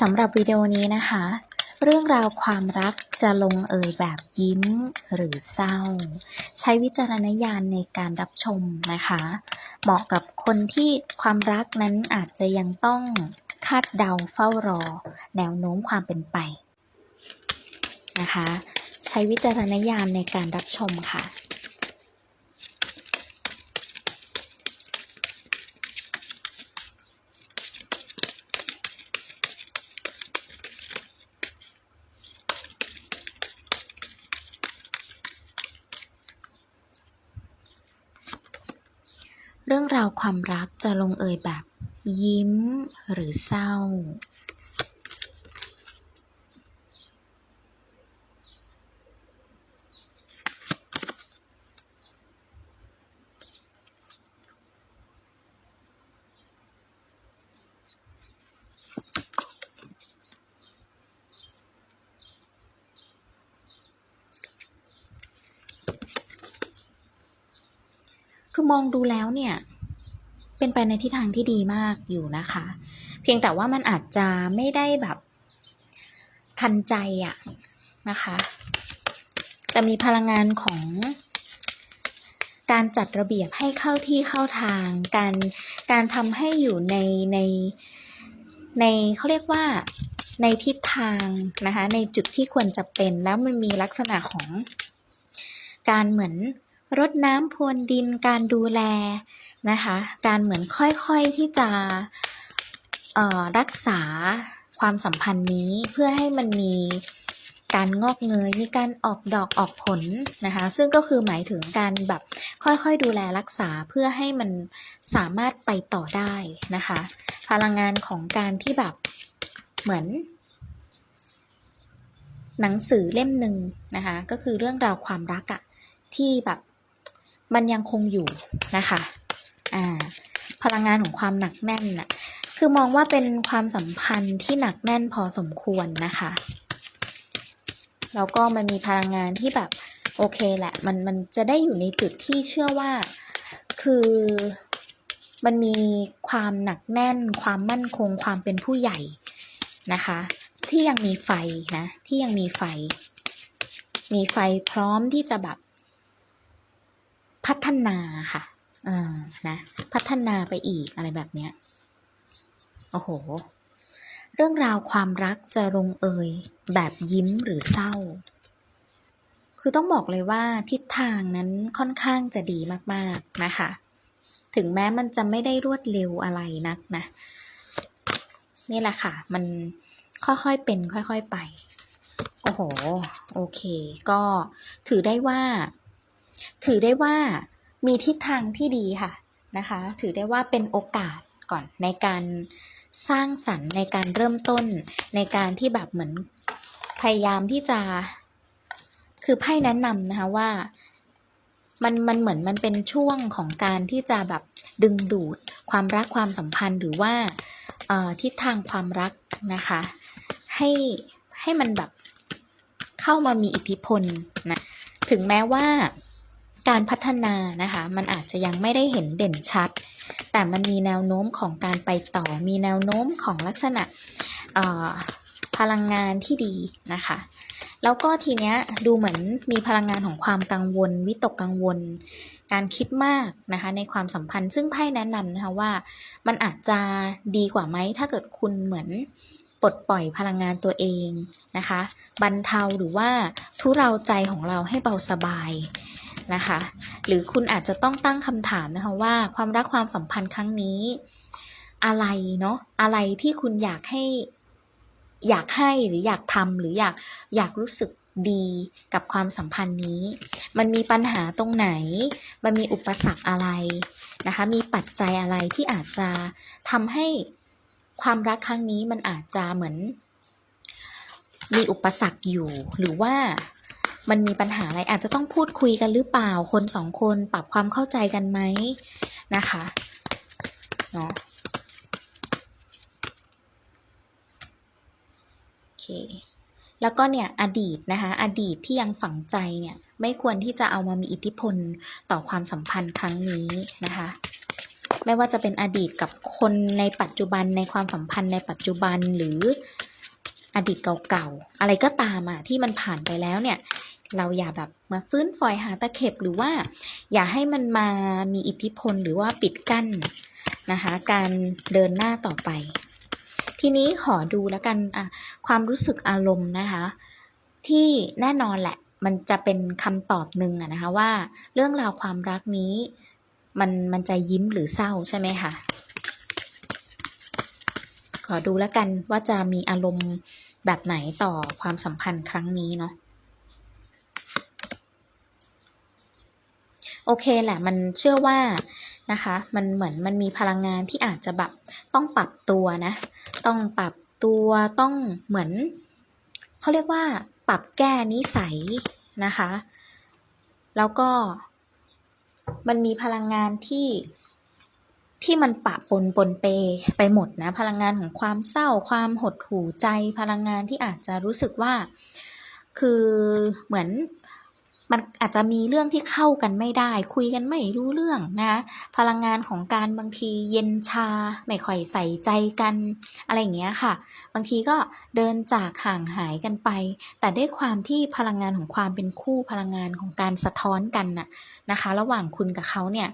สำหรับวิดีโอนี้นะคะ เรื่องราวความรักจะลงเอยแบบยิ้มหรือเศร้า ใช้วิจารณญาณในการรับชมนะคะ เหมาะกับคนที่ความรักนั้นอาจจะยังต้องคาดเดาเฝ้ารอ แนวโน้มความเป็นไปนะคะ ใช้วิจารณญาณในการรับชมค่ะ เรื่องราวความรักจะลงเอยแบบยิ้มหรือเศร้า คือมองดูแล้วเนี่ย เป็นไปในทิศทางที่ดีมากอยู่นะคะ เพียงแต่ว่ามันอาจจะไม่ได้แบบทันใจอะนะคะ แต่มีพลังงานของการจัดระเบียบให้เข้าที่เข้าทาง การการทำให้อยู่ในในในเขาเรียกว่าในทิศทางนะคะ ในจุดที่ควรจะเป็นแล้วมันมีลักษณะของการเหมือน รดน้ำพรวนดินการดูแลนะคะ การเหมือนค่อยๆที่จะรักษาความสัมพันธ์นี้เพื่อให้มันมีการงอกเงยมีการออกดอกออกผลนะคะ ซึ่งก็คือหมายถึงการแบบค่อยๆดูแลรักษาเพื่อให้มันสามารถไปต่อได้นะคะ พลังงานของการที่แบบเหมือน หนังสือเล่มหนึ่งนะคะ ก็คือเรื่องราวความรักอะที่แบบ มันยังคงอยู่นะคะอ่าพลังงานของความหนักแน่นน่ะคือมองว่าเป็นความสัมพันธ์ที่หนักแน่นพอสมควรนะคะแล้วก็มันมีพลังงานที่แบบโอเคแหละมันมันจะได้อยู่ในจุดที่เชื่อว่าคือมันมีความหนักแน่น ความมั่นคง ความเป็นผู้ใหญ่นะคะ ที่ยังมีไฟนะที่ยังมีไฟ มีไฟพร้อมที่จะแบบ พัฒนาค่ะอ่านะพัฒนาไปอีกอะไรแบบเนี้ยโอ้โห เรื่องราวความรักจะลงเอยแบบยิ้มหรือเศร้า คือต้องบอกเลยว่าทิศทางนั้นค่อนข้างจะดีมากๆนะคะ ถึงแม้มันจะไม่ได้รวดเร็วอะไรนักนะ นี่แหละค่ะ มันค่อยๆเป็นค่อยๆไป โอ้โห โอเค ก็ถือได้ว่า ถือได้ว่ามีทิศทางที่ดีค่ะนะคะ ถือได้ว่าเป็นโอกาสก่อนในการสร้างสรรค์ในการเริ่มต้นในการที่แบบเหมือนพยายามที่จะ คือไพ่แนะนำนะคะว่ามันมันเหมือนมันเป็นช่วงของการที่จะแบบดึงดูดความรักความสัมพันธ์หรือว่าทิศทางความรักนะคะ ให้ให้มันแบบเข้ามามีอิทธิพลนะถึงแม้ว่า การพัฒนานะคะ มันอาจจะยังไม่ได้เห็นเด่นชัด แต่มันมีแนวโน้มของการไปต่อ มีแนวโน้มของลักษณะพลังงานที่ดีนะคะ แล้วก็ทีเนี้ยดูเหมือนมีพลังงานของความกังวล วิตกกังวล การคิดมากนะคะ ในความสัมพันธ์ซึ่งไพ่แนะนำนะคะว่า มันอาจจะดีกว่าไหมถ้าเกิดคุณเหมือนปลดปล่อยพลังงานตัวเองนะคะ บรรเทาหรือว่าทุเราใจของเราให้เบาสบาย นะคะ หรือคุณอาจจะต้องตั้งคำถามนะคะว่าความรักความสัมพันธ์ครั้งนี้ อะไรเนาะอะไรที่คุณอยากให้อยากให้หรืออยากทำหรืออยากอยากรู้สึกดีกับความสัมพันธ์นี้ มันมีปัญหาตรงไหน มันมีอุปสรรคอะไรนะคะ มีปัจจัยอะไรที่อาจจะทำให้ความรักครั้งนี้มันอาจจะเหมือน มีอุปสรรคอยู่หรือว่า มันมีปัญหาอะไรอาจจะต้องพูดคุยกันหรือเปล่าคนสองคนปรับความเข้าใจกันไหมนะคะเนาะโอเคแล้วก็เนี่ยอดีตนะคะอดีตที่ยังฝังใจเนี่ยไม่ควรที่จะเอามามีอิทธิพลต่อความสัมพันธ์ครั้งนี้นะคะไม่ว่าจะเป็นอดีตกับคนในปัจจุบันในความสัมพันธ์ในปัจจุบันหรืออดีตเก่าๆอะไรก็ตามอะที่มันผ่านไปแล้วเนี่ย เราอย่าแบบมาฟื้นฝอยหาตะเข็บหรือว่า อย่าให้มันมามีอิทธิพลหรือว่าปิดกั้นนะคะ การเดินหน้าต่อไป ทีนี้ขอดูแล้วกันอะความรู้สึกอารมณ์นะคะ ที่แน่นอนแหละ มันจะเป็นคำตอบหนึ่งอะนะคะว่า เรื่องราวความรักนี้ มันมันจะยิ้มหรือเศร้าใช่ไหมคะขอดูแล้วกันว่าจะมีอารมณ์แบบไหนต่อความสัมพันธ์ครั้งนี้เนาะ โอเคแหละมันเชื่อว่านะคะ มันเหมือนมันมีพลังงานที่อาจจะแบบต้องปรับตัวนะ ต้องปรับตัวต้องเหมือนเขาเรียกว่าปรับแก้นิสัยนะคะ แล้วก็มันมีพลังงานที่ที่มันปะปนปนเปไปหมดนะ พลังงานของความเศร้าความหดหู่ใจ พลังงานที่อาจจะรู้สึกว่า คือเหมือน มันอาจจะมีเรื่องที่เข้ากันไม่ได้ คุยกันไม่รู้เรื่องนะพลังงานของการบางทีเย็นชา ไม่ค่อยใส่ใจกันอะไรอย่างเงี้ยค่ะ บางทีก็เดินจากห่างหายกันไป แต่ด้วยความที่พลังงานของความเป็นคู่พลังงานของการสะท้อนกันน่ะนะคะ ระหว่างคุณกับเขาเนี่ย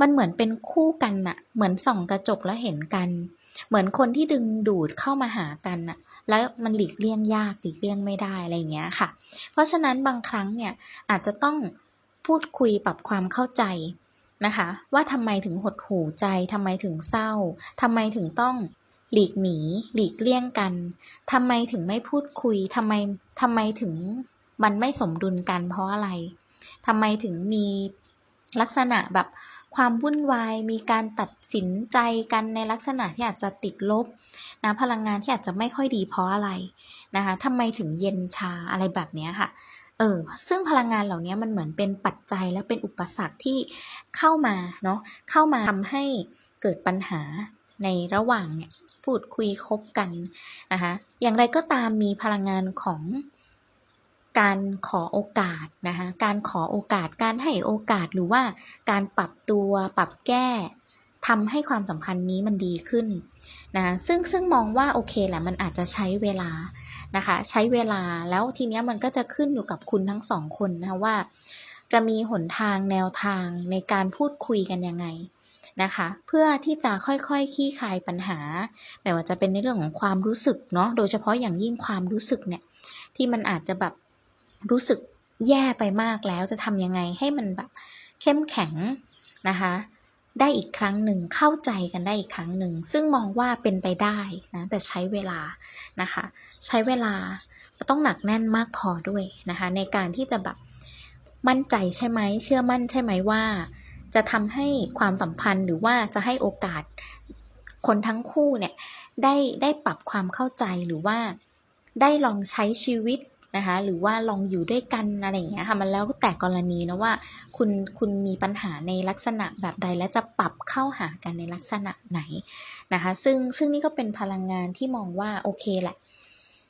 มันเหมือนเป็นคู่กันน่ะ เหมือนส่องกระจกแล้วเห็นกัน เหมือนคนที่ดึงดูดเข้ามาหากันน่ะ แล้วมันหลีกเลี่ยงยากหลีกเลี่ยงไม่ได้อะไรอย่างเงี้ยค่ะ เพราะฉะนั้นบางครั้งเนี่ยอาจจะต้องพูดคุยปรับความเข้าใจนะคะ ว่าทำไมถึงหดหู่ใจทำไมถึงเศร้าทำไมถึงต้องหลีกหนี หลีกเลี่ยงกันทำไมถึงไม่พูดคุยทำไมทำไมถึงมันไม่สมดุลกันเพราะอะไรทำไมถึงมีลักษณะแบบ ความวุ่นวายมีการตัดสินใจกันในลักษณะที่อาจจะติดลบนะพลังงานที่อาจจะไม่ค่อยดีเพราะอะไรนะคะทำไมถึงเย็นชาอะไรแบบนี้ค่ะเออซึ่งพลังงานเหล่านี้มันเหมือนเป็นปัจจัยและเป็นอุปสรรคที่เข้ามาเนาะเข้ามาทำให้เกิดปัญหาในระหว่างเนี่ยพูดคุยคบกันนะคะอย่างไรก็ตามมีพลังงานของ การขอโอกาสนะคะการขอโอกาสการให้โอกาสหรือว่าการปรับตัวปรับแก้ทำให้ความสัมพันธ์นี้มันดีขึ้นนะซึ่งซึ่งมองว่าโอเคแหละมันอาจจะใช้เวลานะคะ ใช้เวลาแล้วทีเนี้ยมันก็จะขึ้นอยู่กับคุณทั้งสองคนนะคะว่า จะมีหนทางแนวทางในการพูดคุยกันยังไงนะคะ เพื่อที่จะค่อยๆคขี้คายปัญหาไม่ว่าจะเป็นในเรื่องของความรู้สึกเนาะโดยเฉพาะอย่างยิ่งความรู้สึกเนี่ยที่มันอาจจะแบบ รู้สึกแย่ไปมากแล้วจะทำยังไงให้มันแบบเข้มแข็งนะคะได้อีกครั้งหนึ่งเข้าใจกันได้อีกครั้งหนึ่ง ซึ่งมองว่าเป็นไปได้นะแต่ใช้เวลานะคะ ใช้เวลาต้องหนักแน่นมากพอด้วยนะคะ ในการที่จะแบบมั่นใจใช่ไหมเชื่อมั่นใช่ไหมว่า จะทำให้ความสัมพันธ์หรือว่าจะให้โอกาสคนทั้งคู่เนี่ยได้ได้ปรับความเข้าใจหรือว่าได้ลองใช้ชีวิต นะคะ หรือว่าลองอยู่ด้วยกันอะไรอย่างเงี้ยค่ะมันแล้วแต่กรณีนะว่า คุณคุณมีปัญหาในลักษณะแบบใดและจะปรับเข้าหากันในลักษณะไหนนะคะ ซึ่งซึ่งนี่ก็เป็นพลังงานที่มองว่าโอเคแหละ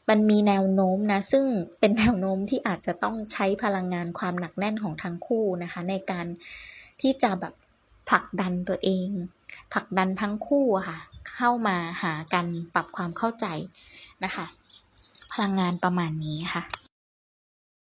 มันมีแนวโน้มนะ ซึ่งเป็นแนวโน้มที่อาจจะต้องใช้พลังงานความหนักแน่นของทั้งคู่นะคะ ในการที่จะแบบผลักดันตัวเอง ผลักดันทั้งคู่ค่ะ เข้ามาหากันปรับความเข้าใจนะคะ พลังงานประมาณนี้ค่ะ